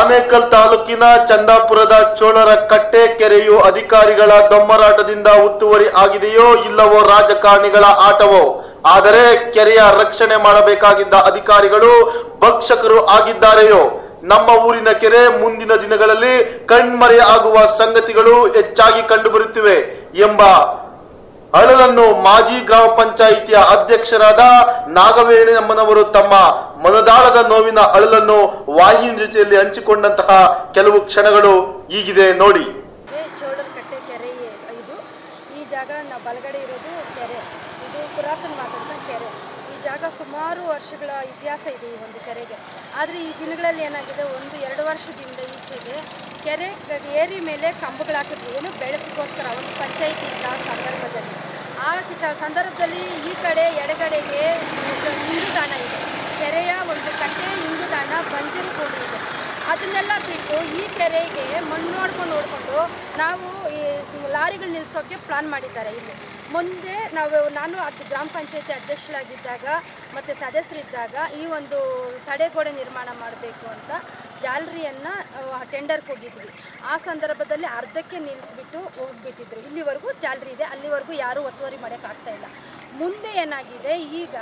ಆನೇಕಲ್ ತಾಲೂಕಿನ ಚಂದಾಪುರದ ಚೋಳರ ಕಟ್ಟೆ ಕೆರೆಯು ಅಧಿಕಾರಿಗಳ ದೊಮ್ಮರಾಟದಿಂದ ಉತ್ತುವರಿ ಆಗಿದೆಯೋ ಇಲ್ಲವೋ ರಾಜಕಾರಣಿಗಳ ಆಟವೋ? ಆದರೆ ಕೆರೆಯ ರಕ್ಷಣೆ ಮಾಡಬೇಕಾಗಿದ್ದ ಅಧಿಕಾರಿಗಳು ಭಕ್ಷಕರು ಆಗಿದ್ದಾರೆಯೋ? ನಮ್ಮ ಊರಿನ ಕೆರೆ ಮುಂದಿನ ದಿನಗಳಲ್ಲಿ ಕಣ್ಮರೆ ಆಗುವ ಸಂಗತಿಗಳು ಹೆಚ್ಚಾಗಿ ಕಂಡುಬರುತ್ತಿವೆ ಎಂಬ ಅಳಲನ್ನು ಮಾಜಿ ಗ್ರಾಮ ಪಂಚಾಯಿತಿಯ ಅಧ್ಯಕ್ಷರಾದ ನಾಗವೇಣಮ್ಮನವರು ತಮ್ಮ ಮನದಾಳದ ನೋವಿನ ಅಳಲನ್ನು ವಾಹಿನಿ ಜೊತೆಯಲ್ಲಿ ಹಂಚಿಕೊಂಡಂತಹ ಕೆಲವು ಕ್ಷಣಗಳು ಈಗಿದೆ ನೋಡಿ. ಚೋಳರಕಟ್ಟೆ ಕೆರೆ ಇದು. ಈ ಜಾಗ ಬಲಗಡೆ ಇರೋದು ಕೆರೆ. ಇದು ಪುರಾತನ ಮಾತಾಡ್ತಾ ಕೆರೆ. ಈ ಜಾಗ ಸುಮಾರು ವರ್ಷಗಳ ಇತಿಹಾಸ ಇದೆ ಈ ಒಂದು ಕೆರೆಗೆ. ಆದರೆ ಈ ದಿನಗಳಲ್ಲಿ ಏನಾಗಿದೆ? ಒಂದು ಎರಡು ವರ್ಷದಿಂದ ಈಚೆಗೆ ಕೆರೆ ಏರಿ ಮೇಲೆ ಕಂಬಗಳಾಕಿದ್ರು ಏನು ಬೆಳಕಿಗೋಸ್ಕರ, ಒಂದು ಪಂಚಾಯಿತಿ ಇದ್ದ ಸಂದರ್ಭದಲ್ಲಿ. ಆ ಸಂದರ್ಭದಲ್ಲಿ ಈ ಕಡೆ ಎಡಗಡೆಗೆ ಇಂಗುದಾಣ ಇದೆ. ಕೆರೆಯ ಒಂದು ಕಟ್ಟೆ ಇಂಗುದಾಣ ಬಂಜರು ಕೂಡ ಅದನ್ನೆಲ್ಲ ಬಿಟ್ಟು ಈ ಕೆರೆಗೆ ಮಣ್ಣು ನೋಡ್ಕೊಂಡು ನೋಡಿಕೊಂಡು ನಾವು ಈ ಲಾರಿಗಳು ನಿಲ್ಲಿಸೋಕ್ಕೆ ಪ್ಲಾನ್ ಮಾಡಿದ್ದಾರೆ ಇಲ್ಲಿ. ಮುಂದೆ ನಾವು, ನಾನು ಅದು ಗ್ರಾಮ ಪಂಚಾಯತಿ ಅಧ್ಯಕ್ಷರಾಗಿದ್ದಾಗ ಮತ್ತು ಸದಸ್ಯರಿದ್ದಾಗ ಈ ಒಂದು ತಡೆಗೋಡೆ ನಿರ್ಮಾಣ ಮಾಡಬೇಕು ಅಂತ ಜಾಲರಿಯನ್ನು ಟೆಂಡರ್ಗೆ ಹೋಗಿದ್ವಿ. ಆ ಸಂದರ್ಭದಲ್ಲಿ ಅರ್ಧಕ್ಕೆ ನಿಲ್ಲಿಸ್ಬಿಟ್ಟು ಹೋಗ್ಬಿಟ್ಟಿದ್ರು. ಇಲ್ಲಿವರೆಗೂ ಜಾಲರಿ ಇದೆ. ಅಲ್ಲಿವರೆಗೂ ಯಾರೂ ಒತ್ತುವರಿ ಮಾಡೋಕ್ಕಾಗ್ತಾ ಇಲ್ಲ. ಮುಂದೆ ಏನಾಗಿದೆ? ಈಗ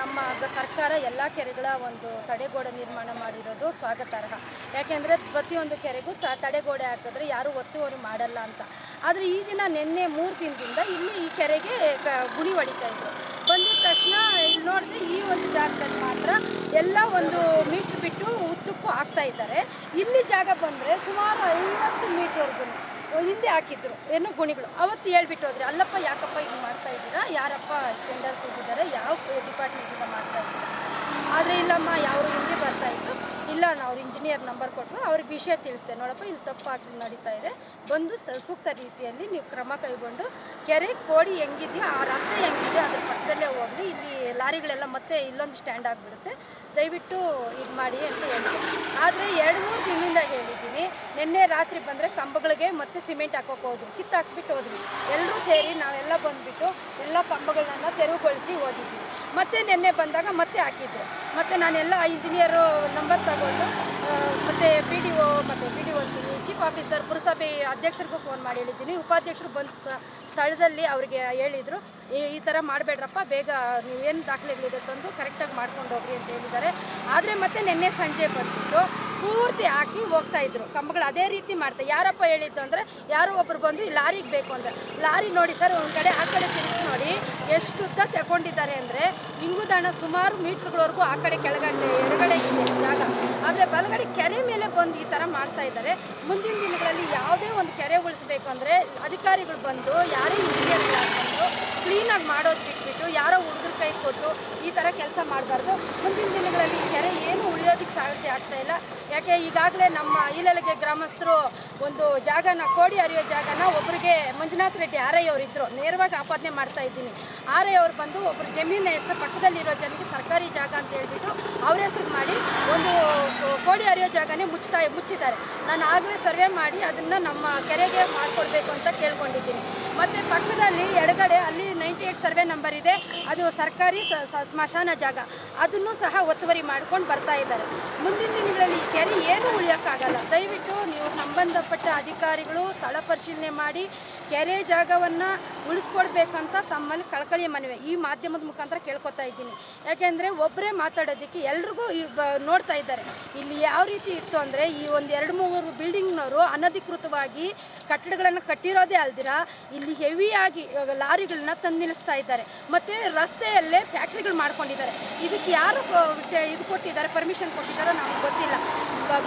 ನಮ್ಮ ಸರ್ಕಾರ ಎಲ್ಲ ಕೆರೆಗಳ ಒಂದು ತಡೆಗೋಡೆ ನಿರ್ಮಾಣ ಮಾಡಿರೋದು ಸ್ವಾಗತಾರ್ಹ. ಯಾಕೆಂದರೆ ಪ್ರತಿಯೊಂದು ಕೆರೆಗೂ ತ, ತಡೆಗೋಡೆ ಹಾಕಿದ್ರೆ ಯಾರೂ ಒತ್ತುವರಿ ಮಾಡಲ್ಲ ಅಂತ. ಆದರೆ ಈ ದಿನ ನಿನ್ನೆ ಮೂರು ದಿನದಿಂದ ಇಲ್ಲಿ ಈ ಕೆರೆಗೆ ಕ ಗುಣಿ ಹೊಡಿತಾ ಇದ್ರು. ಬಂದಿದ ತಕ್ಷಣ ಇಲ್ಲಿ ನೋಡಿದ್ರೆ ಈ ಒಂದು ಜಾಗದಲ್ಲಿ ಮಾತ್ರ ಎಲ್ಲ ಒಂದು ಮೀಟ್ರ್ ಬಿಟ್ಟು ಉದ್ದಕ್ಕೂ ಹಾಕ್ತಾ ಇದ್ದಾರೆ. ಇಲ್ಲಿ ಜಾಗ ಬಂದರೆ ಸುಮಾರು ಐವತ್ತು ಮೀಟ್ರ್ವರೆಗೂ ಹಿಂದೆ ಹಾಕಿದ್ರು. ಏನು ಗುಣಿಗಳು. ಅವತ್ತು ಹೇಳ್ಬಿಟ್ಟು ಹೋದ್ರೆ, ಅಲ್ಲಪ್ಪ, ಯಾಕಪ್ಪ ಇದು ಮಾಡ್ತಾ ಇದ್ದೀರಾ? ಯಾರಪ್ಪ ಟೆಂಡರ್ ಕೂತಿದ್ದಾರೆ ಯಾವ ಡಿಪಾರ್ಟ್ಮೆಂಟಿಂದ ಮಾಡ್ತಾ ಇದ್ದೀರಾ? ಆದರೆ ಇಲ್ಲಮ್ಮ ಯಾವ ಹಿಂದೆ ಬರ್ತಾ ಇದ್ರು ಇಲ್ಲ ನಾವು ಇಂಜಿನಿಯರ್ ನಂಬರ್ ಕೊಟ್ಟರು ಅವ್ರಿಗೆ ವಿಷಯ ತಿಳಿಸ್ದೆ. ನೋಡಪ್ಪ, ಇಲ್ಲಿ ತಪ್ಪಾಗಿ ನಡೀತಾ ಇದೆ. ಬಂದು ಸ- ಸೂಕ್ತ ರೀತಿಯಲ್ಲಿ ನೀವು ಕ್ರಮ ಕೈಗೊಂಡು, ಕೆರೆ ಕೋಡಿ ಹೆಂಗಿದೆಯೋ, ಆ ರಸ್ತೆ ಹೆಂಗಿದೆಯೋ, ಅದ್ರ ಪಕ್ಕದಲ್ಲೇ ಹೋಗಲಿ. ಇಲ್ಲಿ ಲಾರಿಗಳೆಲ್ಲ ಮತ್ತೆ ಇಲ್ಲೊಂದು ಸ್ಟ್ಯಾಂಡ್ ಆಗಿಬಿಡುತ್ತೆ. ದಯವಿಟ್ಟು ಇದು ಮಾಡಿ ಅಂತ ಹೇಳಿದೆ ಆದರೆ ಎರಡು ಮೂರು ದಿನದಿಂದ ಹೇಳಿದ್ದೀನಿ, ನಿನ್ನೆ ರಾತ್ರಿ ಬಂದರೆ ಕಂಬಗಳಿಗೆ ಮತ್ತೆ ಸಿಮೆಂಟ್ ಹಾಕೋಕೆ ಹೋದ್ರು. ಕಿತ್ತು ಹಾಕ್ಸ್ಬಿಟ್ಟು ಹೋದ್ವಿ. ಎಲ್ಲರೂ ಸೇರಿ ನಾವೆಲ್ಲ ಬಂದುಬಿಟ್ಟು, ಎಲ್ಲ ಕಂಬಗಳನ್ನ ತೆರವುಗೊಳಿಸಿ ಹೋಗಿದ್ವಿ ಮತ್ತೆ ನಿನ್ನೆ ಬಂದಾಗ ಮತ್ತೆ ಹಾಕಿದ್ದೆ. ಮತ್ತು ನಾನೆಲ್ಲ ಇಂಜಿನಿಯರು ನಂಬರ್ ತಗೊಂಡು ಮತ್ತೆ ಪಿ ಡಿ ಒ ಮತ್ತು P D O chief officer ಪುರಸಭೆ ಅಧ್ಯಕ್ಷರಿಗೂ ಫೋನ್ ಮಾಡಿ ಹೇಳಿದ್ದೀನಿ. ಉಪಾಧ್ಯಕ್ಷರು ಬಂದ ಸ್ಥ- ಸ್ಥಳದಲ್ಲಿ ಅವರಿಗೆ ಹೇಳಿದರು, ಈ ಥರ ಮಾಡಬೇಡ್ರಪ್ಪ, ಬೇಗ ನೀವೇನು ದಾಖಲೆಗಳಿದೆ ತಂದು ಕರೆಕ್ಟಾಗಿ ಮಾಡ್ಕೊಂಡು ಹೋಗ್ರಿ ಅಂತ ಹೇಳಿದ್ದಾರೆ. ಆದರೆ ಮತ್ತೆ ನಿನ್ನೆ ಸಂಜೆ ಬಂದ್ಬಿಟ್ಟು ಪೂರ್ತಿ ಹಾಕಿ ಹೋಗ್ತಾ ಇದ್ರು. ಕಂಬಗಳು ಅದೇ ರೀತಿ ಮಾಡ್ತಾ ಯಾರಪ್ಪ ಹೇಳಿದ್ದು ಅಂದರೆ, ಯಾರೋ ಒಬ್ರು ಬಂದು ಈ ಲಾರಿಗೆ ಬೇಕು ಅಂದರೆ. ಲಾರಿ ನೋಡಿ ಸರ್, ಒಂದು ಕಡೆ ಆ ಕಡೆ ತಿರುಗಿಸಿ ನೋಡಿ ಎಷ್ಟು ಉದ್ದ ತಗೊಂಡಿದ್ದಾರೆ ಅಂದರೆ ಇಂಗುದಾಣ ಸುಮಾರು ಮೀಟರ್ಗಳವರೆಗೂ ಆ ಕಡೆ ಕೆಳಗಡೆ, ಎಡಗಡೆ ಇದೆ ಜಾಗ. ಆದರೆ ಬಲಗಡೆ ಕೆರೆ ಮೇಲೆ ಬಂದು ಈ ಥರ ಮಾಡ್ತಾ ಇದ್ದಾರೆ. ಮುಂದಿನ ದಿನಗಳಲ್ಲಿ ಯಾವುದೇ ಒಂದು ಕೆರೆ ಉಳಿಸ್ಬೇಕು ಅಂದರೆ, ಅಧಿಕಾರಿಗಳು ಬಂದು, ಯಾರೇ ಇಂಜಿನಿಯರ್ ಕ್ಲೀನ್ ಕ್ಲೀನಾಗಿ ಮಾಡೋದು ಬಿಟ್ಬಿಟ್ಟು, ಯಾರೋ ಹುಡುಗರ ಕೊಟ್ಟು ಈ ಥರ ಕೆಲಸ ಮಾಡಬಾರ್ದು. ಮುಂದಿನ ದಿನಗಳಲ್ಲಿ ಕೆರೆ ಏನು ಉಳಿಯೋದಕ್ಕೆ ಸಾಧ್ಯ ಆಗ್ತಾ ಇಲ್ಲ. ಯಾಕೆ, ಈಗಾಗಲೇ ನಮ್ಮ ಈಲಲಿಗೆ ಗ್ರಾಮಸ್ಥರು ಒಂದು ಜಾಗನ, ಕೋಡಿ ಹರಿಯೋ ಜಾಗನ ಒಬ್ರಿಗೆ ಮಂಜುನಾಥ್ ರೆಡ್ಡಿ ಆರೈ ಅವರು ಇದ್ದರು ನೇರವಾಗಿ ಆಪಾದನೆ ಮಾಡ್ತಾ ಇದ್ದೀನಿ. ಆರೈ ಅವ್ರು ಬಂದು ಒಬ್ರು ಜಮೀನ ಹೆಸರು, ಪಕ್ಕದಲ್ಲಿರೋ ಜನಕ್ಕೆ ಸರ್ಕಾರಿ ಜಾಗ ಅಂತ ಹೇಳ್ಬಿಟ್ಟು ಅವ್ರ ಹೆಸರು ಮಾಡಿ ಒಂದು ಕೋಡಿ ಹರಿಯೋ ಜಾಗನೇ ಮುಚ್ಚುತ್ತಾ ಮುಚ್ಚಿದ್ದಾರೆ. ನಾನು ಆಗಲೇ ಸರ್ವೆ ಮಾಡಿ ಅದನ್ನು ನಮ್ಮ ಕೆರೆಗೆ ಮಾಡಿಕೊಡ್ಬೇಕು ಅಂತ ಕೇಳ್ಕೊಂಡಿದ್ದೀನಿ. ಮತ್ತು ಪಕ್ಕದಲ್ಲಿ ಎಡಗಡೆ ಅಲ್ಲಿ ನೈಂಟಿ ಏಯ್ಟ್ ಸರ್ವೆ ನಂಬರ್ ಇದೆ. ಅದು ಸರ್ಕಾರಿ ಸ- ಸ- ಸ್ಮಶಾನ ಜಾಗ. ಅದನ್ನು ಸಹ ಒತ್ತುವರಿ ಮಾಡ್ಕೊಂಡು ಬರ್ತಾ ಇದ್ದಾರೆ. ಮುಂದಿನ ದಿನಗಳಲ್ಲಿ ಕೆರೆ ಏನು ಉಳಿಯೋಕ್ಕಾಗಲ್ಲ. ದಯವಿಟ್ಟು ನೀವು ಸಂಬಂಧಪಟ್ಟ ಅಧಿಕಾರಿಗಳು ಸ್ಥಳ ಪರಿಶೀಲನೆ ಮಾಡಿ ಕೆರೆ ಜಾಗವನ್ನು ಉಳಿಸ್ಕೊಡ್ಬೇಕಂತ ತಮ್ಮಲ್ಲಿ ಕಳಕಳಿಯ ಮನವಿ, ಈ ಮಾಧ್ಯಮದ ಮುಖಾಂತರ ಕೇಳ್ಕೊತಾ ಇದ್ದೀನಿ. ಯಾಕೆಂದರೆ ಒಬ್ಬರೇ ಮಾತಾಡೋದಕ್ಕೆ ಎಲ್ರಿಗೂ ಈ ನೋಡ್ತಾ ಇದ್ದಾರೆ. ಇಲ್ಲಿ ಯಾವ ರೀತಿ ಇತ್ತು ಅಂದರೆ ಈ ಒಂದು ಎರಡು ಮೂರು ಬಿಲ್ಡಿಂಗ್ನವರು ಅನಧಿಕೃತವಾಗಿ ಕಟ್ಟಡಗಳನ್ನು ಕಟ್ಟಿರೋದೇ ಅಲ್ದಿರ, ಇಲ್ಲಿ ಹೆವಿಯಾಗಿ ಲಾರಿಗಳನ್ನ ತಂದು ನಿಲ್ಲಿಸ್ತಾ ಇದ್ದಾರೆ. ಮತ್ತು ರಸ್ತೆಯಲ್ಲೇ ಫ್ಯಾಕ್ಟ್ರಿಗಳು ಮಾಡ್ಕೊಂಡಿದ್ದಾರೆ. ಇದಕ್ಕೆ ಯಾರು ಇದು ಕೊಟ್ಟಿದ್ದಾರೆ, ಪರ್ಮಿಷನ್ ಕೊಟ್ಟಿದ್ದಾರೋ ನಮಗೆ ಗೊತ್ತಿಲ್ಲ.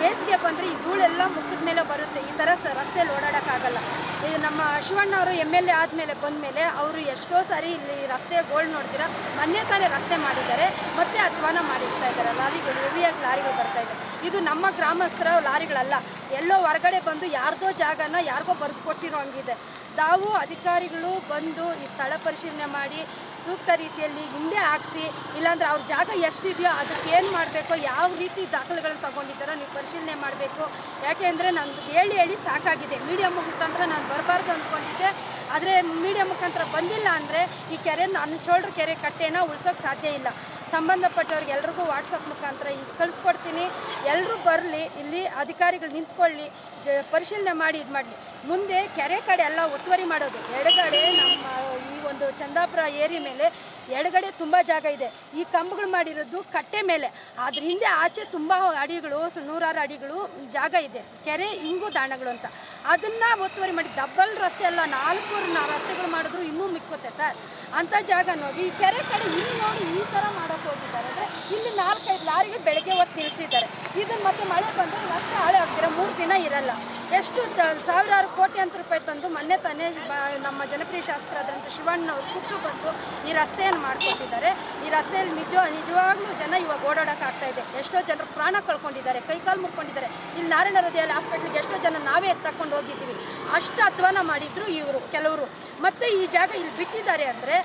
ಬೇಸಿಗೆ ಬಂದರೆ ಈ ಧೂಳೆಲ್ಲ ಮುಖದ ಮೇಲೆ ಬರುತ್ತೆ. ಈ ಥರ ರಸ್ತೆಯಲ್ಲಿ ಓಡಾಡೋಕ್ಕಾಗಲ್ಲ. ಇದು ನಮ್ಮ ಶಿವಣ್ಣ ಅವರು ಎಂ ಎಲ್ ಎ ಆದಮೇಲೆ ಬಂದಮೇಲೆ ಅವರು ಎಷ್ಟೋ ಸಾರಿ ಇಲ್ಲಿ ರಸ್ತೆ ಗೋಲ್ಡ್ ನೋಡ್ತೀರಾ, ಮೊನ್ನೆ ತಾನೇ ರಸ್ತೆ ಮಾಡಿದ್ದಾರೆ, ಮತ್ತೆ ಅಧ್ವಾನ ಮಾಡಿರ್ತಾ ಇದ್ದಾರೆ, ಲಾರಿಗಳು, ಹೆವಿಯಾಗಿ ಲಾರಿಗಳು ಬರ್ತಾ ಇದೆ. ಇದು ನಮ್ಮ ಗ್ರಾಮಸ್ಥರ ಲಾರಿಗಳಲ್ಲ, ಎಲ್ಲೋ ಹೊರಗಡೆ ಬಂದು ಯಾರ್ದೋ ಜಾಗನ ಯಾರಿಗೋ ಬರೆದು ಕೊಟ್ಟಿರೋ ಹಂಗಿದೆ. ತಾವು ಅಧಿಕಾರಿಗಳು ಬಂದು ಈ ಸ್ಥಳ ಪರಿಶೀಲನೆ ಮಾಡಿ ಸೂಕ್ತ ರೀತಿಯಲ್ಲಿ ಹಿಂದೆ ಹಾಕ್ಸಿ, ಇಲ್ಲಾಂದ್ರೆ ಅವ್ರ ಜಾಗ ಎಷ್ಟಿದೆಯೋ ಅದಕ್ಕೆ ಏನು ಮಾಡಬೇಕು, ಯಾವ ರೀತಿ ದಾಖಲೆಗಳನ್ನ ತಗೊಂಡಿದ್ದಾರೋ ನೀವು ಪರಿಶೀಲನೆ ಮಾಡಬೇಕು. ಯಾಕೆಂದರೆ ನಾನು ಹೇಳಿ ಹೇಳಿ ಸಾಕಾಗಿದೆ. ಮೀಡಿಯಾ ಮುಖಾಂತರ ನಾನು ಬರಬಾರ್ದು ಅಂದ್ಕೊಂಡಿದ್ದೆ ಆದರೆ ಮೀಡಿಯಾ ಮುಖಾಂತರ ಬಂದಿಲ್ಲ ಅಂದರೆ ಈ ಕೆರೆ, ನನ್ನ ಚೋಳ್ರ ಕೆರೆ ಕಟ್ಟೆನ ಉಳ್ಸೋಕ್ಕೆ ಸಾಧ್ಯ ಇಲ್ಲ. ಸಂಬಂಧಪಟ್ಟವ್ರಿಗೆ ಎಲ್ರಿಗೂ ವಾಟ್ಸಪ್ ಮುಖಾಂತರ ಈಗ ಕಳಿಸ್ಕೊಡ್ತೀನಿ. ಎಲ್ಲರೂ ಬರಲಿ, ಇಲ್ಲಿ ಅಧಿಕಾರಿಗಳು ನಿಂತ್ಕೊಳ್ಳಿ, ಜ ಪರಿಶೀಲನೆ ಮಾಡಿ ಇದು ಮಾಡಲಿ ಮುಂದೆ ಕೆರೆ ಕಡೆ ಎಲ್ಲ ಒತ್ತುವರಿ ಮಾಡೋದು. ಎಡಗಡೆ ನಮ್ಮ ಒಂದು ಚಂದಾಪುರ ಏರಿ ಮೇಲೆ ಎಡಗಡೆ ತುಂಬ ಜಾಗ ಇದೆ. ಈ ಕಂಬಗಳು ಮಾಡಿರೋದು ಕಟ್ಟೆ ಮೇಲೆ. ಅದ್ರ ಹಿಂದೆ ಆಚೆ ತುಂಬ ಅಡಿಗಳು ನೂರಾರು ಅಡಿಗಳು ಜಾಗ ಇದೆ. ಕೆರೆ, ಇಂಗು ದಾಣಗಳು ಅಂತ. ಅದನ್ನು ಒತ್ತುವರಿ ಮಾಡಿ ಡಬ್ಬಲ್ ರಸ್ತೆ ಅಲ್ಲ ನಾಲ್ಕು ರಸ್ತೆಗಳು ಮಾಡಿದ್ರು ಇನ್ನೂ ಮಿಕ್ಕುತ್ತೆ ಸರ್. ಅಂಥ ಜಾಗ ನೋಡಿ, ಈ ಕೆರೆ ಕಡೆ ಇಲ್ಲಿ ನೋಡಿ ಈ ಥರ ಮಾಡೋಕೆ ಹೋಗಿದ್ದಾರೆ. ಅಂದರೆ ಇಲ್ಲಿ ನಾಲ್ಕೈದು ಲಾರಿಗಳು ಬೆಳಗ್ಗೆ ಹೊತ್ತು ನಿಲ್ಲಿಸಿದ್ದಾರೆ ಇದನ್ನು ಮತ್ತೆ ಮಳೆ ಬಂದರೆ ಮತ್ತೆ ಹಾಳೆ ಆಗ್ತೀರ ಮೂರು ದಿನ ಇರಲ್ಲ. ಎಷ್ಟು ಸಾವಿರಾರು ಕೋಟಿ ಅಂತ ರೂಪಾಯಿ ತಂದು ಮೊನ್ನೆ ತಾನೇ ನಮ್ಮ ಜನಪ್ರಿಯ ಶಾಸಕರಾದಂಥ ಶಿವಣ್ಣವ್ರು ಕುಕ್ಕು ಬಂದು ಈ ರಸ್ತೆಯನ್ನು ಮಾಡ್ಕೊಟ್ಟಿದ್ದಾರೆ. ಈ ರಸ್ತೆಯಲ್ಲಿ ನಿಜ, ನಿಜವಾಗ್ಲೂ ಜನ ಇವಾಗ ಓಡಾಡೋಕೆ ಆಗ್ತಾ ಇದೆ. ಎಷ್ಟೋ ಜನರು ಪ್ರಾಣ ಕಳ್ಕೊಂಡಿದ್ದಾರೆ ಕೈಕಾಲು ಮುರ್ಕೊಂಡಿದ್ದಾರೆ ಇಲ್ಲಿ ನಾರಾಯಣ ಹೃದಯಲ್ಲಿ ಹಾಸ್ಪಿಟ್ಲಿಗೆ ಎಷ್ಟೋ ಜನ ನಾವೇ ಎತ್ತಕೊಂಡು ಹೋಗಿದ್ದೀವಿ. ಅಷ್ಟು ಅಧ್ವಾನ ಮಾಡಿದ್ರು ಇವರು, ಕೆಲವರು. ಮತ್ತೆ ಈ ಜಾಗ ಇಲ್ಲಿ ಬಿಟ್ಟಿದ್ದಾರೆ ಅಂದರೆ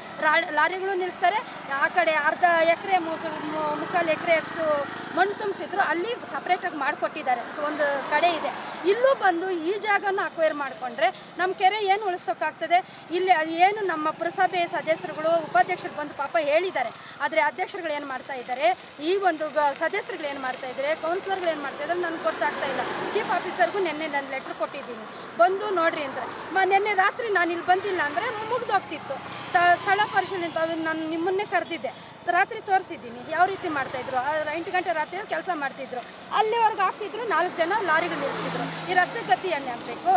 ಲಾರಿಗಳು ನಿಲ್ಲಿಸ್ತಾರೆ ಆ ಕಡೆ ಅರ್ಧ ಎಕರೆ ಮುಕ್ಕಾಲು ಎಕರೆ ಅಷ್ಟು ಮಣ್ಣು ತುಂಬಿಸಿದ್ರು. ಅಲ್ಲಿ ಸಪ್ರೇಟಾಗಿ ಮಾಡಿಕೊಟ್ಟಿದ್ದಾರೆ. ಸೊ ಒಂದು ಕಡೆ ಇದೆ. ಇಲ್ಲೂ ಬಂದು ಈ ಜಾಗನ ಅಕ್ವೈರ್ ಮಾಡಿಕೊಂಡ್ರೆ ನಮ್ಮ ಕೆರೆ ಏನು ಉಳಿಸೋಕ್ಕಾಗ್ತದೆ ಇಲ್ಲಿ ಏನು ನಮ್ಮ ಪುರಸಭೆ ಸದಸ್ಯರುಗಳು, ಉಪಾಧ್ಯಕ್ಷರು ಬಂದು ಪಾಪ ಹೇಳಿದ್ದಾರೆ. ಆದರೆ ಅಧ್ಯಕ್ಷರುಗಳು ಏನು ಮಾಡ್ತಾ ಇದ್ದಾರೆ? ಈ ಒಂದು ಸದಸ್ಯರುಗಳು ಏನು ಮಾಡ್ತಾ ಇದ್ದಾರೆ? ಕೌನ್ಸಿಲರ್ಗಳು ಏನು ಮಾಡ್ತಾ ಇದ್ದಾರೆ ನನಗೆ ಗೊತ್ತಾಗ್ತಾ ಇಲ್ಲ. ಚೀಫ್ ಆಫೀಸರ್ಗೂ ನಿನ್ನೆ ನಾನು ಲೆಟ್ರ್ ಕೊಟ್ಟಿದ್ದೀನಿ. ಬಂದು ನೋಡ್ರಿ ಅಂದರೆ ಮ, ನಿನ್ನೆ ರಾತ್ರಿ ನಾನು ಇಲ್ಲಿ ಬಂದಿಲ್ಲ ಅಂದರೆ ಮುಗ್ದೋಗ್ತಿತ್ತು. ಸ್ಥಳ ಪರಿಶೀಲನೆ ನಾನು ನಿಮ್ಮನ್ನೇ ಕರೆದಿದ್ದೆ. ರಾತ್ರಿ ತೋರಿಸಿದ್ದೀನಿ. ಯಾವ ರೀತಿ ಮಾಡ್ತಾಯಿದ್ರು ಎಂಟು ಗಂಟೆ ರಾತ್ರಿ ಕೆಲಸ ಮಾಡ್ತಿದ್ರು. ಅಲ್ಲಿವರೆಗೂ ಹಾಕ್ತಿದ್ರು, ನಾಲ್ಕು ಜನ ಲಾರಿಗಳು ನಿಲ್ಲಿಸ್ತಿದ್ರು ಈ ರಸ್ತೆ ಗತಿ ಆಗಬೇಕು.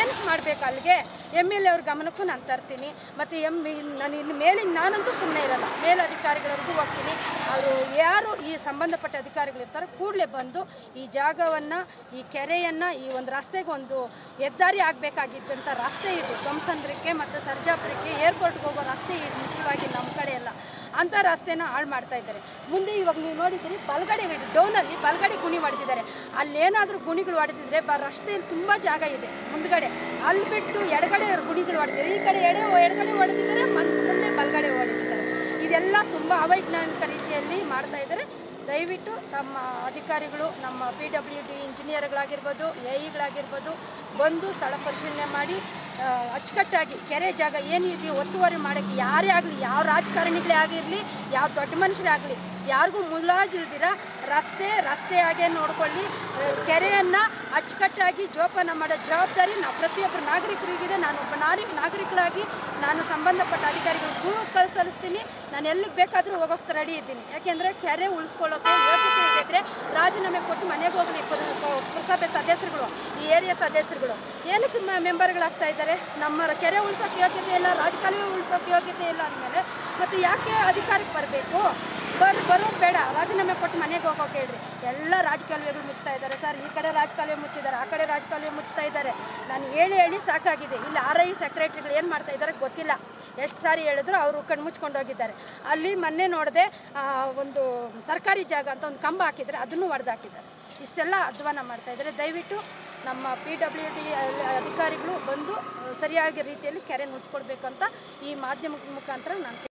ಏನಕ್ಕೆ ಮಾಡಬೇಕು ಅಲ್ಲಿಗೆ? ಎಂ ಎಲ್ ಎ ಅವ್ರ ಗಮನಕ್ಕೂ ನಾನು ತರ್ತೀನಿ. ಮತ್ತು ಎಂ ನಾನು ಇನ್ನು ಮೇಲಿನ ನಾನಂತೂ ಸುಮ್ಮನೆ ಇರಲ್ಲ. ಮೇಲಧಿಕಾರಿಗಳವರೆಗೂ ಹೋಗ್ತೀನಿ. ಅವರು ಯಾರು ಈ ಸಂಬಂಧಪಟ್ಟ ಅಧಿಕಾರಿಗಳಿರ್ತಾರೋ ಕೂಡಲೇ ಬಂದು ಈ ಜಾಗವನ್ನು, ಈ ಕೆರೆಯನ್ನು, ಈ ಒಂದು ರಸ್ತೆಗೆ ಒಂದು ಹೆದ್ದಾರಿ ಆಗಬೇಕಾಗಿದ್ದಂಥ ರಸ್ತೆ ಇದು. ಧ್ವಂಸಂದ್ರಕ್ಕೆ ಮತ್ತು ಸರ್ಜಾಪುರಕ್ಕೆ, ಏರ್ಪೋರ್ಟ್ಗೆ ಹೋಗೋ ರಸ್ತೆ ಇದು ಮುಖ್ಯವಾಗಿ ನಮ್ಮ ಕಡೆ ಎಲ್ಲ ಅಂಥ ರಸ್ತೆನ ಹಾಳು ಮಾಡ್ತಾ ಇದ್ದಾರೆ. ಮುಂದೆ ಇವಾಗ ನೀವು ನೋಡಿದ್ದೀರಿ, ಬಲಗಡೆ ಡೌನಲ್ಲಿ ಬಲಗಡೆ ಗುಣಿ ಮಾಡಿದ್ದಾರೆ. ಅಲ್ಲೇನಾದರೂ ಗುಣಿಗಳು ಹೊಡೆದಿದ್ರೆ ಬ ರಸ್ತೆಯಲ್ಲಿ ತುಂಬ ಜಾಗ ಇದೆ, ಮುಂದ್ಗಡೆ. ಅಲ್ಲಿ ಬಿಟ್ಟು ಎಡಗಡೆ ಗುಣಿಗಳು ಹೊಡೆದಿದ್ದಾರೆ ಈ ಕಡೆ ಎಡೆ ಎಡಗಡೆ ಹೊಡೆದಿದ್ದಾರೆ ಮುಂದೆ ಬಲಗಡೆ ಹೊಡೆದಿದ್ದಾರೆ ಇದೆಲ್ಲ ತುಂಬ ಅವೈಜ್ಞಾನಿಕ ರೀತಿಯಲ್ಲಿ ಮಾಡ್ತಾ ಇದ್ದಾರೆ. ದಯವಿಟ್ಟು ನಮ್ಮ ಅಧಿಕಾರಿಗಳು, ನಮ್ಮ ಪಿ ಡಬ್ಲ್ಯೂ ಡಿ ಇಂಜಿನಿಯರ್ಗಳಾಗಿರ್ಬೋದು ಎ ಇಗಳಾಗಿರ್ಬೋದು ಬಂದು ಸ್ಥಳ ಪರಿಶೀಲನೆ ಮಾಡಿ. ಅಚ್ಚುಕಟ್ಟಾಗಿ ಕೆರೆ ಜಾಗ ಏನಿದೆಯೋ ಒತ್ತುವರಿ ಮಾಡೋಕ್ಕೆ ಯಾರೇ ಆಗಲಿ, ಯಾವ ರಾಜಕಾರಣಿಗಳೇ ಆಗಿರಲಿ, ಯಾವ ದೊಡ್ಡ ಮನುಷ್ಯರೇ ಆಗಲಿ ಯಾರಿಗೂ ಮುಲಾಜಿಲ್ದಿರ ರಸ್ತೆ ರಸ್ತೆಯಾಗೆ ನೋಡ್ಕೊಳ್ಳಿ. ಆ, ಕೆರೆಯನ್ನು ಅಚ್ಚುಕಟ್ಟಾಗಿ ಜೋಪಾನ ಮಾಡೋ ಜವಾಬ್ದಾರಿ ನಾವು ಪ್ರತಿಯೊಬ್ಬರು ನಾಗರಿಕರಿಗಿದೆ. ನಾನು ಒಬ್ಬ ನಾರಿ ನಾಗರಿಕಳಾಗಿ ನಾನು ಸಂಬಂಧಪಟ್ಟ ಅಧಿಕಾರಿಗಳು ಕಲ್ ಸಲ್ಲಿಸ್ತೀನಿ. ನಾನು ಎಲ್ಲಿಗೆ ಬೇಕಾದರೂ ಹೋಗೋಕ್ಕೆ ರೆಡಿ ಇದ್ದೀನಿ. ಯಾಕೆಂದರೆ ಕೆರೆ ಉಳಿಸ್ಕೊಳ್ಳೋಕೆ ಯೋಗ್ಯತೆ ಇದ್ದಿದ್ರೆ ರಾಜೀನಾಮೆ ಕೊಟ್ಟು ಮನೆಗೆ ಹೋಗಲಿ ಪುರ- ಪುರಸಭೆ ಸದಸ್ಯರುಗಳು ಈ ಏರಿಯಾ ಸದಸ್ಯರುಗಳು. ಏನಕ್ಕೆ ಮೆಂಬರ್ಗಳಾಗ್ತಾ ಇದ್ದಾರೆ? ನಮ್ಮ ಕೆರೆ ಉಳಿಸೋಕೆ ಯೋಗ್ಯತೆ ಇಲ್ಲ ರಾಜಕಾಲುವೆ ಉಳಿಸೋಕೆ ಯೋಗ್ಯತೆ ಇಲ್ಲ ಅಂದಮೇಲೆ ಮತ್ತು ಯಾಕೆ ಅಧಿಕಾರಕ್ಕೆ ಬರಬೇಕು? ಬರ್ ಬೇಡ. ರಾಜೀನಾಮೆ ಕೊಟ್ಟು ಮನೆಗೆ ಹೋಗೋಕೆ ಹೇಳ್ರಿ. ಎಲ್ಲ ರಾಜಕಾಲುವೆಗಳು ಮುಚ್ತಾ ಇದ್ದಾರೆ ಸರ್. ಈ ಕಡೆ ರಾಜಕಾಲುವೆ ಮುಚ್ಚಿದ್ದಾರೆ, ಆ ಕಡೆ ರಾಜಕಾಲುವೆ ಮುಚ್ತಾ ಇದ್ದಾರೆ. ನಾನು ಹೇಳಿ ಹೇಳಿ ಸಾಕಾಗಿದೆ. ಇಲ್ಲಿ, ಆರ್ ಐ ಸೆಕ್ರೆಟ್ರಿಗಳು ಏನು ಮಾಡ್ತಾ ಇದ್ದಾರೆ ಗೊತ್ತಿಲ್ಲ. ಎಷ್ಟು ಸಾರಿ ಹೇಳಿದ್ರು ಅವರು ಕಣ್ಣು ಮುಚ್ಕೊಂಡು ಹೋಗಿದ್ದಾರೆ. ಅಲ್ಲಿ ಮೊನ್ನೆ ನೋಡಿದೆ ಒಂದು ಸರ್ಕಾರಿ ಜಾಗ ಅಂತ ಒಂದು ಕಂಬ ಹಾಕಿದರೆ ಅದನ್ನು ಒಡೆದು ಹಾಕಿದ್ದಾರೆ ಇಷ್ಟೆಲ್ಲ ಅಧ್ವಾನ ಮಾಡ್ತಾ ಇದ್ದಾರೆ. ದಯವಿಟ್ಟು ನಮ್ಮ ಪಿ ಡಬ್ಲ್ಯೂ ಡಿ ಅಧಿಕಾರಿಗಳು ಬಂದು ಸರಿಯಾಗಿ ರೀತಿಯಲ್ಲಿ ಕೆರೆ ಮುಚ್ಕೊಡ್ಬೇಕಂತ ಈ ಮಾಧ್ಯಮದ ಮುಖಾಂತರ ನಾನು